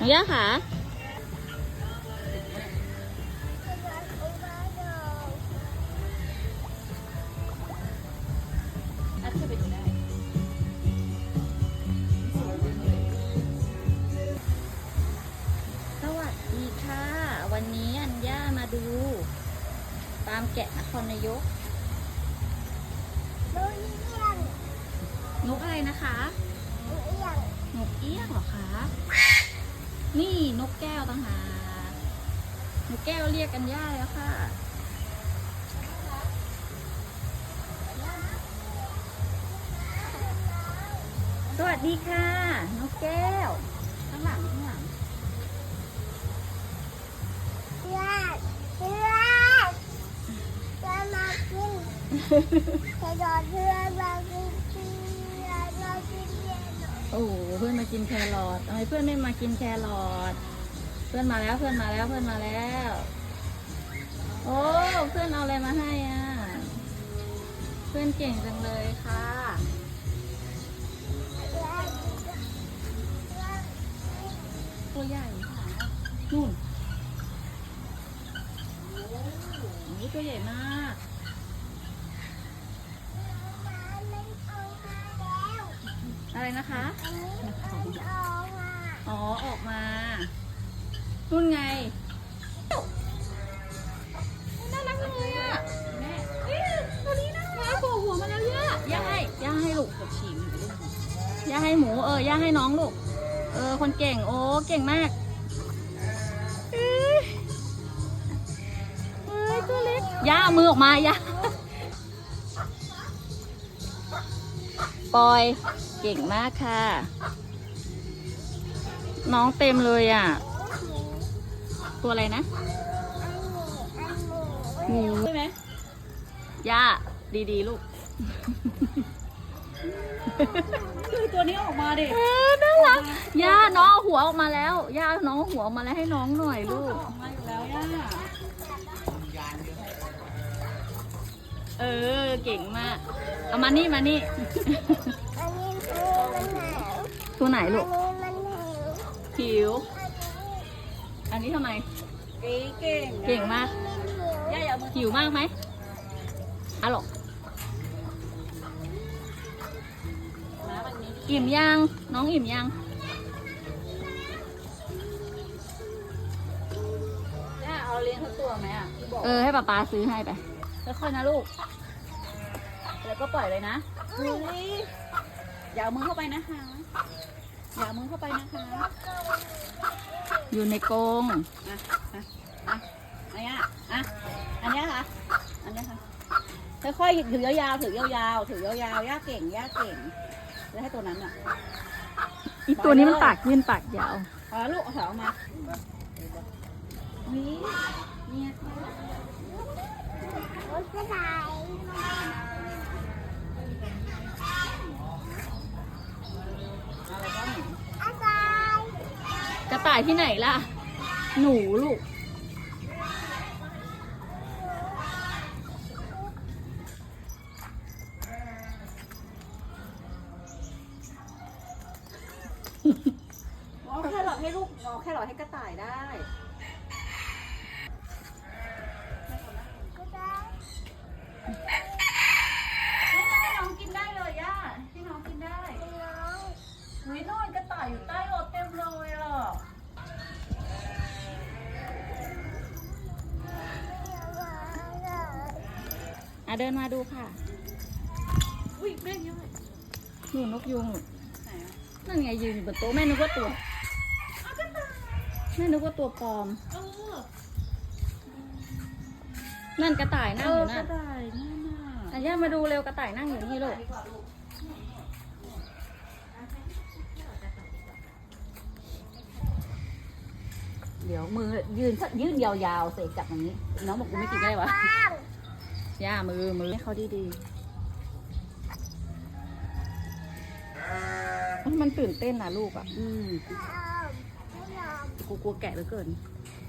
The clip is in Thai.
น้องย่าค่ะอะขึ้นไปดูได้สวัสดีค่ะ วันนี้อัญญามาดู ตามแกะนครนายกนกอะไรนะคะ นกเอี้ยงเหรอคะ นี่นกแก้วต่างหากนกแก้วเรียกกันย่าแล้วค่ะ สวัสดีค่ะ นกแก้ว ข้างหลังข้างหลังโอ้ โหเพื่อนมากินแครอททำไมเพื่อนไม่มากินแครอทเพื่อนมาแล้วเพื่อนมาแล้วเพื่อนมาแล้ว โอ้เพื่อนเอาอะไรมาให้อะเพื่อนเก่งจังเลยค่ะตัวใหญ่ค่ะนู่นโอ้ตัวใหญ่มาก อะไรนะคะอ๋อ ออกมา นู่นไง น่ารักเลยอะแม่เอ๊ะตัวนี้น่ารักโผล่หัวมาแล้วย่าย่าให้ย่าให้ลูกกดฉี่มันอยู่ลูกย่าให้หมู เออย่าให้น้องลูก เออ คนเก่ง โอ้ เก่งมากเอ้ยเอ้ยตัวเล็กย่าเอามือออกมาย่าปอย เก่งมากค่ะ น้องเต็มเลยอะ ตัวอะไรนะหมูใช่ไหมย่าดีๆ ลูก คือตัวนี้ออกมาดิเออน่ารักย่าน้องเอาหัวออกมาแล้วย่าเอาน้องเอาหัวออกมาแล้วให้น้องหน่อยลูก ออกมาอยู่แล้วย่าเออ เก่งมาก เอามานี่มานี่ ตัวไหนลูกหิว อันนี้ทำไม เก่งเก่งเก่งมากย่าอย่าเอามือหิวมากไหมอะหรอมาวันนี้อิ่มยัง น้องอิ่มยังย่าเอาเลี้ยงทั้งตัวไหมอะที่บอกเออให้ป๊าป๊าซื้อให้ไปค่อยๆนะลูก แล้วก็ปล่อยเลยนะเฮ้ย อย่าเอามือเข้าไปนะคะ อย่าเอามือเข้าไปนะคะ อยู่ในกรงอะอะอะอันเนี้ยอะอันเนี้ยค่ะ อันเนี้ยค่ะค่อยๆถือยาวๆถือยาวๆถือยาวๆย่าเก่งย่าเก่ง แล้วให้ตัวนั้นอะอีกตัวนี้มันปากยื่นปากยาวเอาละลูกเอาขาออกมานี่เนี่ยอะไรบ้างหนู กระต่ายที่ไหนล่ะ หนูลูก เอาแค่หลอดให้ลูกเอาแค่หลอดให้กระต่ายได้ ให้น้องกินได้เลยย่าให้น้องกินได้เฮ้ยนอนกระต่ายอยู่ใต้รถเต็มเลยอะ อะเดินมาดูค่ะ อุ้ยแม่งยังไงหนูนกยุงไหนอะนั่นไงยืนอยู่บนโต๊ะแม่นึกว่าตัวแม่นึกว่าตัวปลอม เออนั่นกระต่ายนั่งอยู่กนั่ระนต่ายนั่นน่ะอะย่ามาดูเร็วกระต่ายนั่งอยู่นี่ลูกเดี๋ยวมือยืนยืนยาวๆเสกจับอย่างนี้ น้องบอกกูไม่กินได้วะ ย่ามือมือให้เขาดีๆมันตื่นเต้นนะลูกอะ อืมกูกลัวแกะเหลือเกินเ